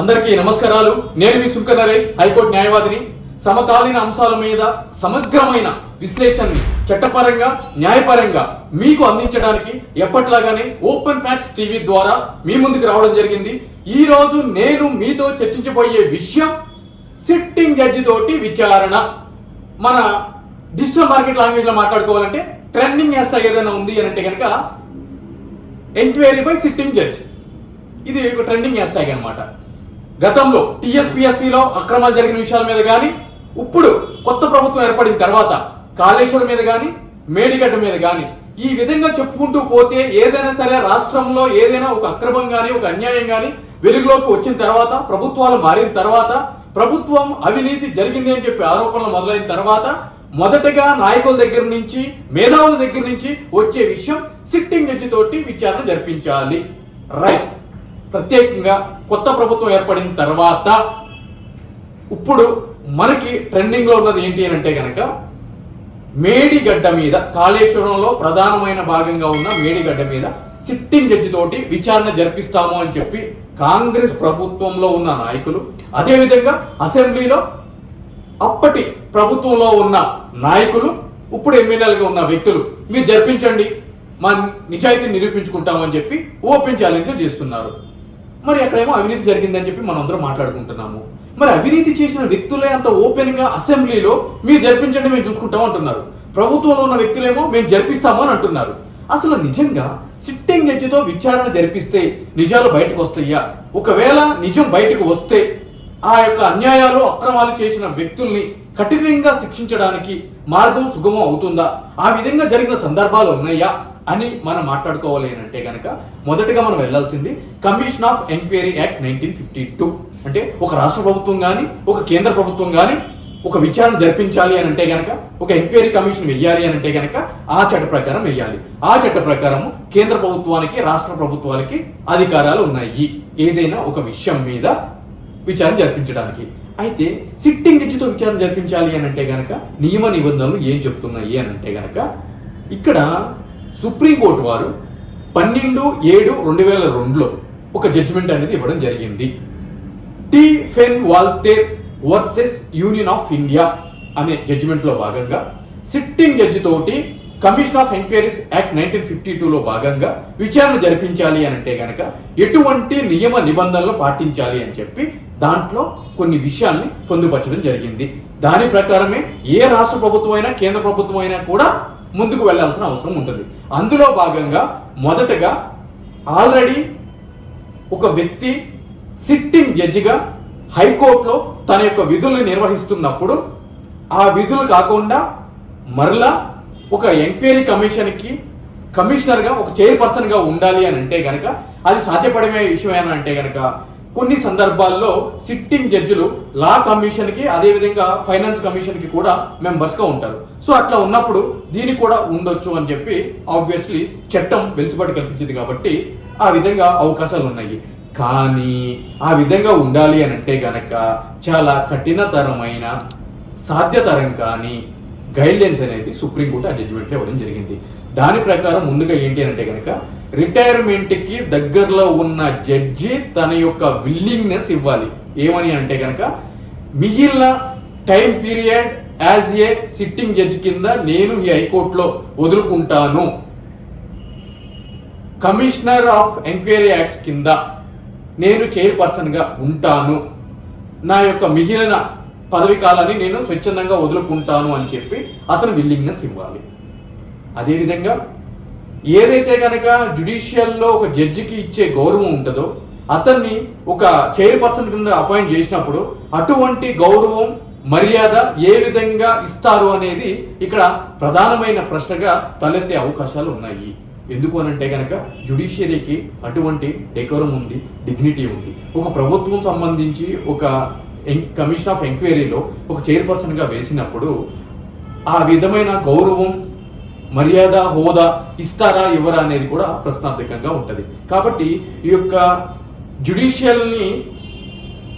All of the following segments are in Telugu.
అందరికీ నమస్కారాలు. నేను మీ సుంక నరేష్ హైకోర్టు న్యాయవాదిని. సమకాలీన అంశాల మీద సమగ్రమైన విశ్లేషణని చట్టపరంగా న్యాయపరంగా మీకు అందించడానికి ఎప్పట్లాగానే ఓపెన్ ఫ్యాక్ట్స్ టీవీ ద్వారా మీ ముందుకు రావడం జరిగింది. ఈ రోజు నేను మీతో చర్చించబోయే విషయం సిట్టింగ్ జడ్జి తోటి విచారణ. మన డిజిటల్ మార్కెట్ లాంగ్వేజ్లో మాట్లాడుకోవాలంటే ట్రెండింగ్ హ్యాష్ ట్యాగ్ ఏదైనా ఉంది అని అంటే కనుక ఎంక్వైరీ బై సిట్టింగ్ జడ్జ్. ఇది ఒక ట్రెండింగ్ హ్యాష్ ట్యాగ్ అనమాట గతంలో టీఎస్పీఎస్సీలో అక్రమాలు జరిగిన విషయాల మీద కానీ ఇప్పుడు కొత్త ప్రభుత్వం ఏర్పడిన తర్వాత కాళేశ్వరం మీద కానీ మేడిగడ్డ మీద కానీ ఈ విధంగా చెప్పుకుంటూ పోతే ఏదైనా సరే రాష్ట్రంలో ఏదైనా ఒక అక్రమం కానీ ఒక అన్యాయం కానీ వెలుగులోకి వచ్చిన తర్వాత ప్రభుత్వాలు మారిన తర్వాత ప్రభుత్వం అవినీతి జరిగింది అని చెప్పి ఆరోపణలు మొదలైన తర్వాత మొదటగా నాయకుల దగ్గర నుంచి మేధావుల దగ్గర నుంచి వచ్చే విషయం సిట్టింగ్ జడ్జి తోటి విచారణ జరిపించాలి. రైట్. ప్రత్యేకంగా కొత్త ప్రభుత్వం ఏర్పడిన తర్వాత ఇప్పుడు మనకి ట్రెండింగ్లో ఉన్నది ఏంటి అని అంటే కనుక మేడిగడ్డ మీద కాళేశ్వరంలో ప్రధానమైన భాగంగా ఉన్న మేడిగడ్డ మీద సిట్టింగ్ జడ్జి తోటి విచారణ జరిపిస్తాము అని చెప్పి కాంగ్రెస్ ప్రభుత్వంలో ఉన్న నాయకులు అదేవిధంగా అసెంబ్లీలో అప్పటి ప్రభుత్వంలో ఉన్న నాయకులు ఇప్పుడు ఎమ్మెల్యేలుగా ఉన్న వ్యక్తులు మీరు జరిపించండి మా నిజాయితీని నిరూపించుకుంటామని చెప్పి ఓపెన్ ఛాలెంజ్ చేస్తున్నారు. మరి అక్కడేమో అవినీతి జరిగిందని చెప్పి మనం అందరం మాట్లాడుకుంటున్నాము. మరి అవినీతి చేసిన వ్యక్తులే అంత ఓపెన్గా అసెంబ్లీలో మీరు జరిపించండి మేము చూసుకుంటాం అంటున్నారు. ప్రభుత్వంలో ఉన్న వ్యక్తులేమో మేము జరిపిస్తాము అని అంటున్నారు. అసలు నిజంగా సిట్టింగ్ జడ్జితో విచారణ జరిపిస్తే నిజాలు బయటకు వస్తాయా? ఒకవేళ నిజం బయటకు వస్తే ఆ యొక్క అన్యాయాలు అక్రమాలు చేసిన వ్యక్తుల్ని కఠినంగా శిక్షించడానికి మార్గం సుగమం అవుతుందా? ఆ విధంగా జరిగిన సందర్భాలు ఉన్నాయా? అని మనం మాట్లాడుకోవాలి అని అంటే కనుక మొదటగా మనం వెళ్ళాల్సింది commission of inquiry act nineteen fifty two అంటే ఒక రాష్ట్ర ప్రభుత్వం కానీ ఒక కేంద్ర ప్రభుత్వం కానీ ఒక విచారణ జరిపించాలి అని అంటే కనుక ఒక ఎంక్వైరీ కమిషన్ వెయ్యాలి అని అంటే కనుక ఆ చట్ట ప్రకారం వెయ్యాలి. ఆ చట్ట ప్రకారం కేంద్ర ప్రభుత్వానికి రాష్ట్ర ప్రభుత్వాలకి అధికారాలు ఉన్నాయి. ఏదైనా ఒక విషయం మీద విచారణ జరిపించడానికి. అయితే సిట్టింగ్ జడ్జితో విచారణ జరిపించాలి అని అంటే గనక నియమ నిబంధనలు ఏం చెప్తున్నాయి అని అంటే గనక ఇక్కడ సుప్రీంకోర్టు వారు పన్నెండు ఏడు రెండు వేల రెండులో ఒక జడ్జిమెంట్ అనేది ఇవ్వడం జరిగింది. T Fenn Walter versus Union of India అనే జడ్జిమెంట్లో భాగంగా సిట్టింగ్ జడ్జి తోటి commission of inquiries act nineteen fifty టూలో భాగంగా విచారణ జరిపించాలి అని అంటే గనక ఎటువంటి నియమ నిబంధనలు పాటించాలి అని చెప్పి దాంట్లో కొన్ని విషయాల్ని పొందుపరచడం జరిగింది. దాని ప్రకారమే ఏ రాష్ట్ర ప్రభుత్వం అయినా కేంద్ర ప్రభుత్వం అయినా కూడా ముందుకు వెళ్ళాల్సిన అవసరం ఉంటుంది. అందులో భాగంగా మొదటగా ఆల్రెడీ ఒక వ్యక్తి సిట్టింగ్ జడ్జిగా హైకోర్టులో తన యొక్క విధుల్ని నిర్వహిస్తున్నప్పుడు ఆ విధులు కాకుండా మరలా ఒక ఎంక్వైరీ కమిషన్కి కమిషనర్గా ఒక చైర్పర్సన్గా ఉండాలి అని అంటే కనుక అది సాధ్యపడమే విషయం అని అంటే కనుక కొన్ని సందర్భాల్లో సిట్టింగ్ జడ్జిలు లా కమిషన్కి అదేవిధంగా ఫైనాన్స్ కమిషన్కి కూడా మెంబర్స్గా ఉంటారు. సో అట్లా ఉన్నప్పుడు దీనికి కూడా ఉండొచ్చు అని చెప్పి ఆబ్వియస్లీ చట్టం వెలుసుబాటు కల్పించింది కాబట్టి ఆ విధంగా అవకాశాలు ఉన్నాయి. కానీ ఆ విధంగా ఉండాలి అని అంటే గనక చాలా కఠినతరమైన సాధ్యతరం కానీ గైడ్లైన్స్ అనేది సుప్రీంకోర్టు ఆ జడ్జిమెంట్లో ఇవ్వడం జరిగింది. దాని ప్రకారం ముందుగా ఏంటి అంటే కనుక రిటైర్మెంట్కి దగ్గరలో ఉన్న జడ్జి తన యొక్క విల్లింగ్నెస్ ఇవ్వాలి. ఏమని అంటే కనుక మిగిలిన time period as a sitting judge కింద నేను ఈ హైకోర్టులో వదులుకుంటాను. కమిషనర్ ఆఫ్ ఎంక్వైరీ యాక్ట్స్ కింద నేను చైర్పర్సన్గా ఉంటాను. నా యొక్క మిగిలిన పదవి కాలాన్ని నేను స్వచ్ఛందంగా వదులుకుంటాను అని చెప్పి అతను విల్లింగ్నెస్ ఇవ్వాలి. అదేవిధంగా ఏదైతే కనుక జుడిషియల్లో ఒక జడ్జికి ఇచ్చే గౌరవం ఉంటుందో అతన్ని ఒక చైర్పర్సన్ కింద అపాయింట్ చేసినప్పుడు అటువంటి గౌరవం మర్యాద ఏ విధంగా ఇస్తారు అనేది ఇక్కడ ప్రధానమైన ప్రశ్నగా తలెత్తే అవకాశాలు ఉన్నాయి. ఎందుకు అనంటే కనుక జుడిషియరీకి అటువంటి డెకోరం ఉంది డిగ్నిటీ ఉంది. ఒక ప్రభుత్వం సంబంధించి ఒక కమిషన్ ఆఫ్ ఎంక్వైరీలో ఒక చైర్పర్సన్గా వేసినప్పుడు ఆ విధమైన గౌరవం మర్యాద హోదా ఇస్తారా ఇవ్వరా అనేది కూడా ప్రశ్నార్థకంగా ఉంటుంది. కాబట్టి ఈ యొక్క జ్యుడిషియల్ని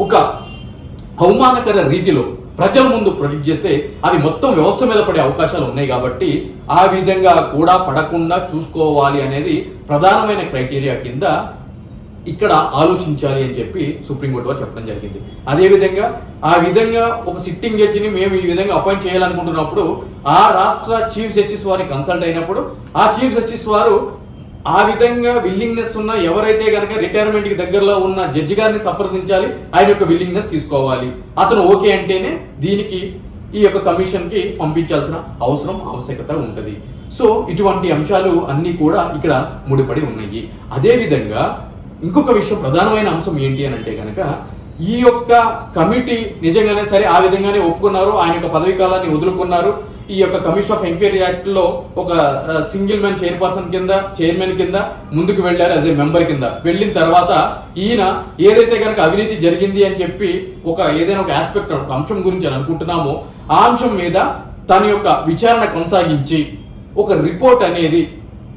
ఒక అవమానకర రీతిలో ప్రజల ముందు ప్రొజెక్ట్ చేస్తే అది మొత్తం వ్యవస్థ మీద పడే అవకాశాలు ఉన్నాయి కాబట్టి ఆ విధంగా కూడా పడకుండా చూసుకోవాలి అనేది ప్రధానమైన క్రైటీరియా కింద ఇక్కడ ఆలోచించాలి అని చెప్పి సుప్రీంకోర్టు వారు చెప్పడం జరిగింది. అదేవిధంగా ఆ విధంగా ఒక సిట్టింగ్ జడ్జిని మేము ఈ విధంగా అపాయింట్ చేయాలనుకుంటున్నప్పుడు ఆ రాష్ట్ర చీఫ్ జస్టిస్ వారిని కన్సల్ట్ అయినప్పుడు ఆ చీఫ్ జస్టిస్ వారు ఆ విధంగా విల్లింగ్నెస్ ఉన్న ఎవరైతే కనుక రిటైర్మెంట్కి దగ్గరలో ఉన్న జడ్జి గారిని సంప్రదించాలి ఆయన యొక్క విల్లింగ్నెస్ తీసుకోవాలి. అతను ఓకే అంటేనే దీనికి ఈ యొక్క కమిషన్కి పంపించాల్సిన అవసరం ఆవశ్యకత ఉంటుంది. సో ఇటువంటి అంశాలు అన్నీ కూడా ఇక్కడ ముడిపడి ఉన్నాయి. అదేవిధంగా ఇంకొక విషయం ప్రధానమైన అంశం ఏంటి అని అంటే కనుక ఈ యొక్క కమిటీ నిజంగానే సరే ఆ విధంగానే ఒప్పుకున్నారు ఆయన యొక్క పదవి కాలాన్ని వదులుకున్నారు. ఈ యొక్క కమిషన్ ఆఫ్ ఎంక్వైరీ యాక్ట్లో ఒక సింగిల్ మ్యాన్ చైర్పర్సన్ కింద చైర్మన్ కింద ముందుకు వెళ్ళారు యాజ్ ఏ మెంబర్ కింద. వెళ్ళిన తర్వాత ఈయన ఏదైతే కనుక అవినీతి జరిగింది అని చెప్పి ఒక ఏదైనా ఒక ఆస్పెక్ట్ ఒక అంశం గురించి అని అనుకుంటున్నామో ఆ అంశం మీద తన యొక్క విచారణ కొనసాగించి ఒక రిపోర్ట్ అనేది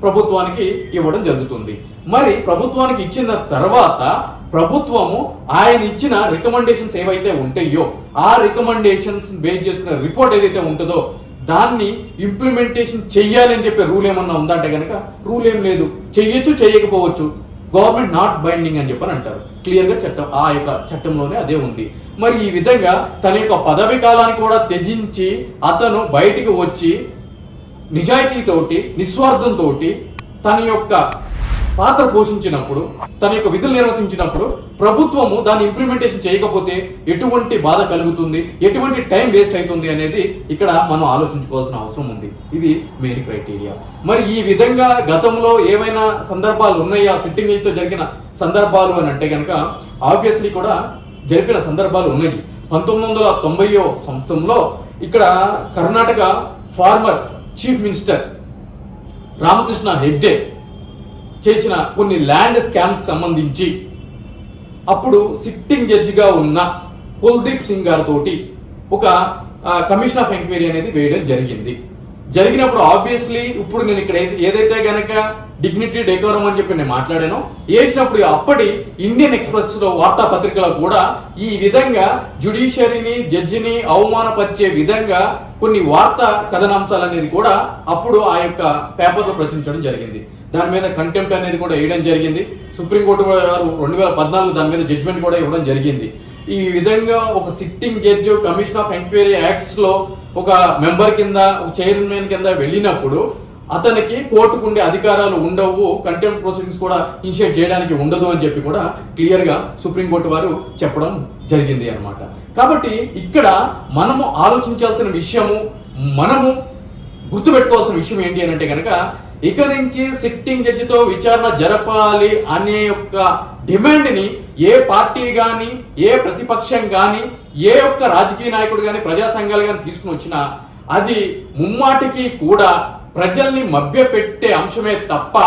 ప్రభుత్వానికి ఇవ్వడం జరుగుతుంది. మరి ప్రభుత్వానికి ఇచ్చిన తర్వాత ప్రభుత్వము ఆయన ఇచ్చిన రికమెండేషన్స్ ఏవైతే ఉంటాయో ఆ రికమెండేషన్స్ బేస్ చేసుకున్న రిపోర్ట్ ఏదైతే ఉంటుందో దాన్ని ఇంప్లిమెంటేషన్ చెయ్యాలి అని చెప్పే రూల్ ఏమన్నా ఉందంటే కనుక రూల్ ఏం లేదు. చెయ్యొచ్చు చేయకపోవచ్చు గవర్నమెంట్ నాట్ బైండింగ్ అని చెప్పని అంటారు. క్లియర్గా చట్టం ఆ యొక్క చట్టంలోనే అదే ఉంది. మరి ఈ విధంగా తన యొక్క పదవి కాలాన్ని కూడా త్యజించి అతను బయటికి వచ్చి నిజాయితీతోటి నిస్వార్థంతో తన యొక్క పాత్ర పోషించినప్పుడు తన యొక్క విధులు నిర్వర్తించినప్పుడు ప్రభుత్వము దాన్ని ఇంప్లిమెంటేషన్ చేయకపోతే ఎటువంటి బాధ కలుగుతుంది ఎటువంటి టైం వేస్ట్ అవుతుంది అనేది ఇక్కడ మనం ఆలోచించుకోవాల్సిన అవసరం ఉంది. ఇది మెయిన్ క్రైటీరియా మరి ఈ విధంగా గతంలో ఏమైనా సందర్భాలు ఉన్నాయా? సిట్టింగ్తో జరిగిన సందర్భాలు అని అంటే కనుక ఆబ్వియస్లీ కూడా జరిపిన సందర్భాలు ఉన్నాయి. పంతొమ్మిది వందల తొంభైయో సంవత్సరంలో ఇక్కడ Karnataka former chief minister Ramakrishna Hegde చేసిన కొన్ని ల్యాండ్ స్కామ్స్ సంబంధించి అప్పుడు సిట్టింగ్ జడ్జిగా ఉన్న కుల్దీప్ సింగ్ గారితోటి ఒక కమిషన్ ఆఫ్ ఎంక్వైరీ అనేది వేయడం జరిగింది. జరిగినప్పుడు ఆబ్వియస్లీ ఇప్పుడు నేను ఇక్కడ ఏదైతే గనక డిగ్నిటీ డెకోరం అని చెప్పి నేను మాట్లాడాను వేసినప్పుడు అప్పటి ఇండియన్ ఎక్స్ప్రెస్ వార్తాపత్రికలో కూడా ఈ విధంగా జుడిషియరీని జడ్జిని అవమానపరిచే విధంగా కొన్ని వార్తా కథనాంశాలు అనేది కూడా అప్పుడు ఆ యొక్క పేపర్లో ప్రచురించడం జరిగింది. దాని మీద కంటెంప్ట్ అనేది కూడా వేయడం జరిగింది. సుప్రీంకోర్టు గారు రెండు వేల పద్నాలుగు దాని మీద జడ్జిమెంట్ కూడా ఇవ్వడం జరిగింది. ఈ విధంగా ఒక sitting judge commission of inquiry యాక్ట్స్లో ఒక మెంబర్ కింద ఒక చైర్మన్ కింద వెళ్ళినప్పుడు అతనికి కోర్టుకు ఉండే అధికారాలు ఉండవు కంటెంప్ట్ ప్రొసీడింగ్స్ కూడా ఇనిషియేట్ చేయడానికి ఉండదు అని చెప్పి కూడా క్లియర్గా సుప్రీంకోర్టు వారు చెప్పడం జరిగింది అనమాట కాబట్టి ఇక్కడ మనము ఆలోచించాల్సిన విషయము మనము గుర్తుపెట్టుకోవాల్సిన విషయం ఏంటి అని అంటే కనుక ఇక నుంచి సిట్టింగ్ జడ్జితో విచారణ జరపాలి అనే యొక్క డిమాండ్ని ఏ పార్టీ కానీ ఏ ప్రతిపక్షం కానీ ఏ ఒక్క రాజకీయ నాయకుడు కానీ ప్రజా సంఘాలు కానీ తీసుకుని వచ్చినా అది ముమ్మాటికి కూడా ప్రజల్ని మభ్యపెట్టే అంశమే తప్ప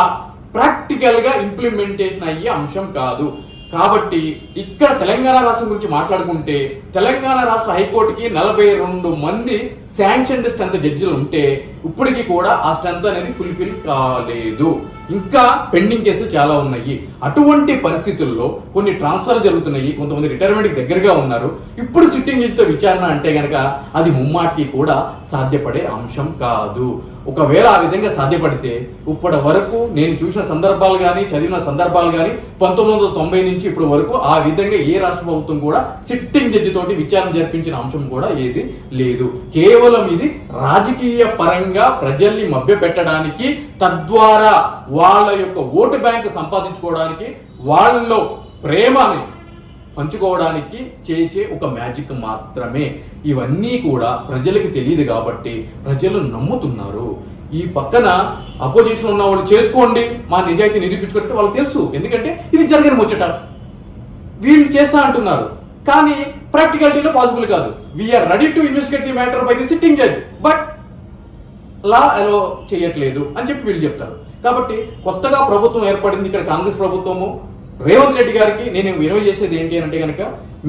ప్రాక్టికల్గా ఇంప్లిమెంటేషన్ అయ్యే అంశం కాదు. కాబట్టి ఇక్కడ తెలంగాణ రాష్ట్రం గురించి మాట్లాడుకుంటే తెలంగాణ రాష్ట్ర హైకోర్టుకి నలభై రెండు మంది శాంక్షన్డ్ స్ట్రెంత్ జడ్జిలు ఉంటే ఇప్పటికీ కూడా ఆ స్ట్రెంత్ అనేది ఫుల్ఫిల్ కాలేదు. ఇంకా పెండింగ్ కేసులు చాలా ఉన్నాయి. అటువంటి పరిస్థితుల్లో కొన్ని ట్రాన్స్ఫర్లు జరుగుతున్నాయి. కొంతమంది రిటైర్మెంట్కి దగ్గరగా ఉన్నారు. ఇప్పుడు సిట్టింగ్ జడ్జితో విచారణ అంటే కనుక అది ముమ్మాటికి కూడా సాధ్యపడే అంశం కాదు. ఒకవేళ ఆ విధంగా సాధ్యపడితే ఇప్పటి వరకు నేను చూసిన సందర్భాలు కానీ చదివిన సందర్భాలు కానీ పంతొమ్మిది వందల తొంభై నుంచి ఇప్పటి వరకు ఆ విధంగా ఏ రాష్ట్ర ప్రభుత్వం కూడా సిట్టింగ్ జడ్జి తోటి విచారణ జరిపించిన అంశం కూడా ఏది లేదు. కేవలం ఇది రాజకీయ పరంగా ప్రజల్ని మభ్యపెట్టడానికి తద్వారా వాళ్ళ యొక్క ఓటు బ్యాంక్ సంపాదించుకోవడానికి వాళ్ళలో ప్రేమని పంచుకోవడానికి చేసే ఒక మ్యాజిక్ మాత్రమే. ఇవన్నీ కూడా ప్రజలకు తెలియదు కాబట్టి ప్రజలు నమ్ముతున్నారు. ఈ పక్కన అపోజిషన్ ఉన్న వాళ్ళు చేసుకోండి మా నిజాయితీ నిరూపించుకుంటే వాళ్ళకి తెలుసు. ఎందుకంటే ఇది జరగని ముచ్చట. వీళ్ళు చేస్తా అంటున్నారు. కానీ ప్రాక్టికాలిటీలో పాసిబుల్ కాదు. We are ready to investigate the matter by the sitting judge but law allow చేయట్లేదు అని చెప్పి వీళ్ళు చెప్తారు. కాబట్టి కొత్తగా ప్రభుత్వం ఏర్పడింది ఇక్కడ కాంగ్రెస్ ప్రభుత్వము. రేవంత్ రెడ్డి గారికి నేను వినవి చేసేది ఏంటి అంటే కనుక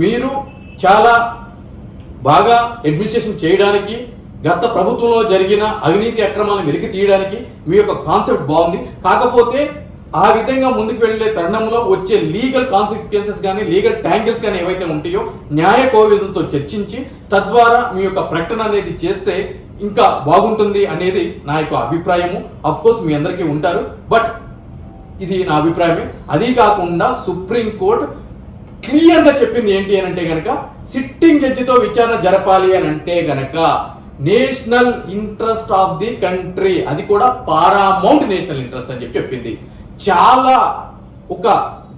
మీరు చాలా బాగా అడ్మినిస్ట్రేషన్ చేయడానికి గత ప్రభుత్వంలో జరిగిన అవినీతి అక్రమాలను వెలికి తీయడానికి మీ యొక్క కాన్సెప్ట్ బాగుంది. కాకపోతే ఆ విధంగా ముందుకు వెళ్ళే తరుణంలో వచ్చే లీగల్ కాన్సిక్వెన్సెస్ కానీ లీగల్ ట్యాంగిల్స్ కానీ ఏవైతే ఉంటాయో న్యాయ కోవిధులతో చర్చించి తద్వారా మీ యొక్క ప్రకటన అనేది చేస్తే ఇంకా బాగుంటుంది అనేది నా యొక్క అభిప్రాయము. కోర్స్ మీ అందరికీ ఉంటారు. బట్ ఇది నా అభిప్రాయమే. అది కాకుండా సుప్రీంకోర్టు క్లియర్గా చెప్పింది ఏంటి అని అంటే గనక సిట్టింగ్ జడ్జితో విచారణ జరపాలి అని అంటే గనక national interest of the country అది కూడా పారామౌంట్ నేషనల్ ఇంట్రెస్ట్ అని చెప్పి చెప్పింది. చాలా ఒక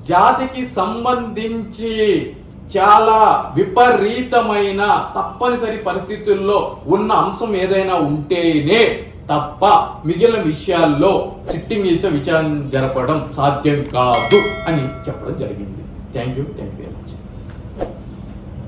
జాతికి సంబంధించి చాలా విపరీతమైన తప్పనిసరి పరిస్థితుల్లో ఉన్న అంశం ఏదైనా ఉంటేనే తప్ప మిగిలిన విషయాల్లో సిట్టింగ్ జడ్జితో విచారణ జరపడం సాధ్యం కాదు అని చెప్పడం జరిగింది. Thank you thank you very much